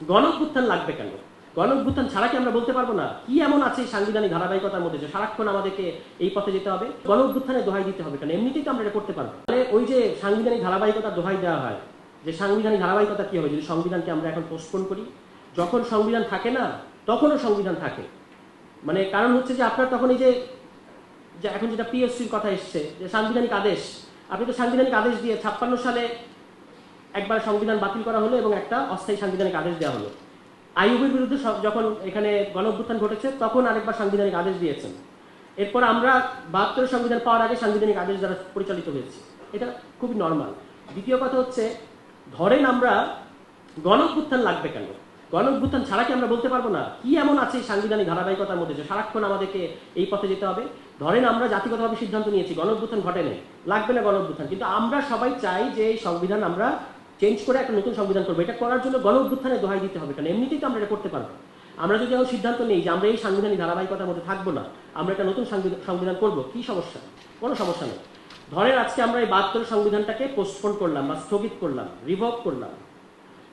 গণ অভ্যুত্থান লাগবে কেন? গণ অভ্যুত্থান ছাড়া কি আমরা বলতে পারব না? কি এমন আছে সাংবিধানিক ধারাবাহিকতার মধ্যে যে সারাক্ষণ আমাদেরকে এই পথে যেতে হবে? গণ অভ্যুত্থানে দোহাই দিতে হবে কেন? এমনিতেই তো আমরা এটা করতে পারব। তাহলে ওই যে সাংবিধানিক ধারাবাহিকতার দোহাই দেওয়া হয়, যে সাংবিধানিক ধারাবাহিকতা কি হবে? যদি সংবিধানকে আমরা এখন পোস্টপোন করি, যখন সংবিধান থাকে না, তখনও সংবিধান থাকে। মানে কারণ হচ্ছে যে আপনার তখন এই যে এখন যেটা পিএসসির কথা এসছে, যে সাংবিধানিক আদেশ, আপনি তো সাংবিধানিক আদেশ দিয়ে ছাপ্পান্ন সালে একবার সংবিধান বাতিল করা হলো এবং একটা অস্থায়ী সাংবিধানিক আদেশ দেওয়া হলো। আইয়ুবের বিরুদ্ধে যখন এখানে গণ অভ্যুত্থান ঘটেছে, তখন আরেকবার সাংবিধানিক আদেশ দিয়েছেন। এরপর আমরা বাহাত্তরের সংবিধান পাওয়ার আগে সাংবিধানিক আদেশ দ্বারা পরিচালিত হয়েছে। এটা খুবই নর্মাল দ্বিতীয় কথা হচ্ছে, ধরেন আমরা গণ অভ্যুত্থান লাগবে কেন? গণ অভ্যুত্থান ছাড়া কি আমরা বলতে পারব না? কি এমন আছে এই সাংবিধানিক ধারাবাহিকতার মধ্যে যে সারাক্ষণ আমাদেরকে এই পথে যেতে হবে? ধরেন আমরা জাতিগতভাবে সিদ্ধান্ত নিয়েছি গণ অভ্যুত্থান ঘটে নেই লাগবে না গণ অভ্যুত্থান কিন্তু আমরা সবাই চাই যে এই সংবিধান আমরা চেঞ্জ করে একটা নতুন সংবিধান করব। এটা করার জন্য গণ অভ্যুত্থানে দোহাই দিতে হবে, কারণ এমনিতেই তো আমরা এটা করতে পারব। আমরা যদি এখন সিদ্ধান্ত নিই যে আমরা এই সাংবিধানিক ধারাবাহিকতার মধ্যে থাকব না, আমরা একটা নতুন সংবিধান- করব, কি সমস্যা? কোনো সমস্যা নেই। ধরেন আজকে আমরা এই বাহাত্তর সংবিধানটাকে পোস্টপোন করলাম বা স্থগিত করলাম রিভোভ করলাম।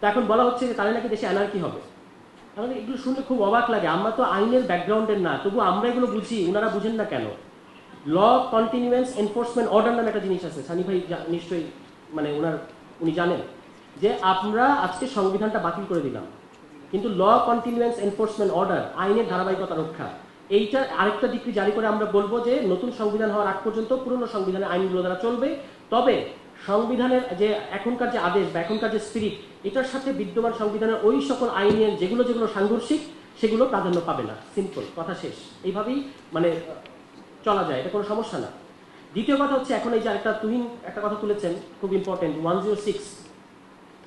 তা এখন বলা হচ্ছে যে তাহলে নাকি দেশে অ্যানার্কি হবে। আমাদের এগুলো শুনলে খুব অবাক লাগে। আমরা তো আইনের ব্যাকগ্রাউন্ডের না, তবু আমরা এগুলো বুঝি ওনারা বুঝেন না কেন? ল কন্টিনিউয়েন্স এনফোর্সমেন্ট অর্ডার নামে একটা জিনিস আছে। সানি ভাই নিশ্চয়ই মানে ওনার উনি জানেন যে আমরা আজকে সংবিধানটা বাতিল করে দিলাম। কিন্তু ল কন্টিনিউয়েন্স এনফোর্সমেন্ট অর্ডার আইনের ধারাবাহিকতা রক্ষা এইটা আরেকটা ডিগ্রি জারি করে আমরা বলব যে নতুন সংবিধান হওয়ার আগ পর্যন্ত পুরনো সংবিধানের আইনগুলো দ্বারা চলবে। তবে সংবিধানের যে এখনকার যে আদেশ বা এখনকার যে স্পিরিট এটার সাথে বিদ্যমান সংবিধানের ওই সকল আইনের যেগুলো যেগুলো সাংঘর্ষিক, সেগুলো প্রাধান্য পাবে না। সিম্পল কথা শেষ। এইভাবেই মানে চলা যায়। এটা কোনো সমস্যা না। দ্বিতীয় কথা হচ্ছে এখন এই যে একটা তুহিন একটা কথা তুলেছেন, খুব ইম্পর্টেন্ট ওয়ান জিরো সিক্স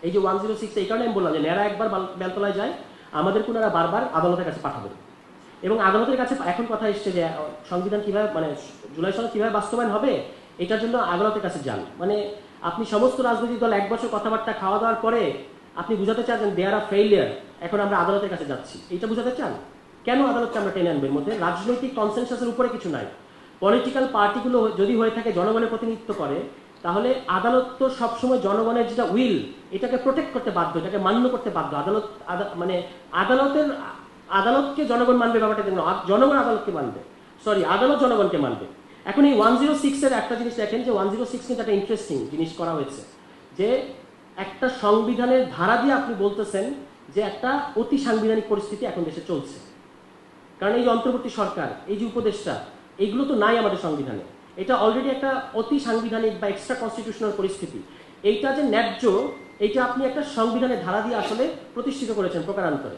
এই যে ওয়ান জিরো সিক্স এই কারণে আমি বললাম যে নেরা একবার বেলতলায় যায়, আমাদের কোনারা বারবার আদালতের কাছে পাঠাবেন এবং আদালতের কাছে এখন কথা এসছে যে সংবিধান কীভাবে মানে জুলাই সনদ কীভাবে বাস্তবায়ন হবে, এটার জন্য আদালতের কাছে যান। মানে আপনি সমস্ত রাজনৈতিক দল এক বছর কথাবার্তা খাওয়া দাওয়ার পরে আপনি বুঝাতে চাচ্ছেন দেয়ার আর ফেইলিয়ার এখন আমরা আদালতের কাছে যাচ্ছি। এইটা বুঝাতে চান? কেন আদালতকে আমরা টেনে আনব এর মধ্যে রাজনৈতিক কনসেনসাসের উপরে কিছু নাই। পলিটিক্যাল পার্টিগুলো যদি হয়ে থাকে, জনগণের প্রতিনিধিত্ব করে, তাহলে আদালত তো সবসময় জনগণের যেটা উইল এটাকে প্রোটেক্ট করতে বাধ্য, এটাকে মান্য করতে বাধ্য। আদালত, আদা- মানে আদালতের, আদালতকে জনগণ মানবে ব্যাপারটা কিন্তু না। জনগণ আদালতকে মানবে। সরি আদালত জনগণকে মানবে। এখন এই ওয়ান জিরো সিক্সের একটা জিনিস দেখেন যে ওয়ান জিরো সিক্স কিন্তু একটা ইন্টারেস্টিং জিনিস করা হয়েছে, যে একটা সংবিধানের ধারা দিয়ে আপনি বলতেছেন যে একটা অতি সাংবিধানিক পরিস্থিতি এখন দেশে চলছে। কারণ এই যে অন্তর্বর্তী সরকার, এই যে উপদেষ্টা এগুলো তো নাই আমাদের সংবিধানে। এটা অলরেডি একটা অতি সাংবিধানিক বা এক্সট্রা কনস্টিটিউশনাল পরিস্থিতি। এইটা যে ন্যায্য, এইটা আপনি একটা সংবিধানের ধারা দিয়ে আসলে প্রতিষ্ঠিত করেছেন প্রকারান্তরে।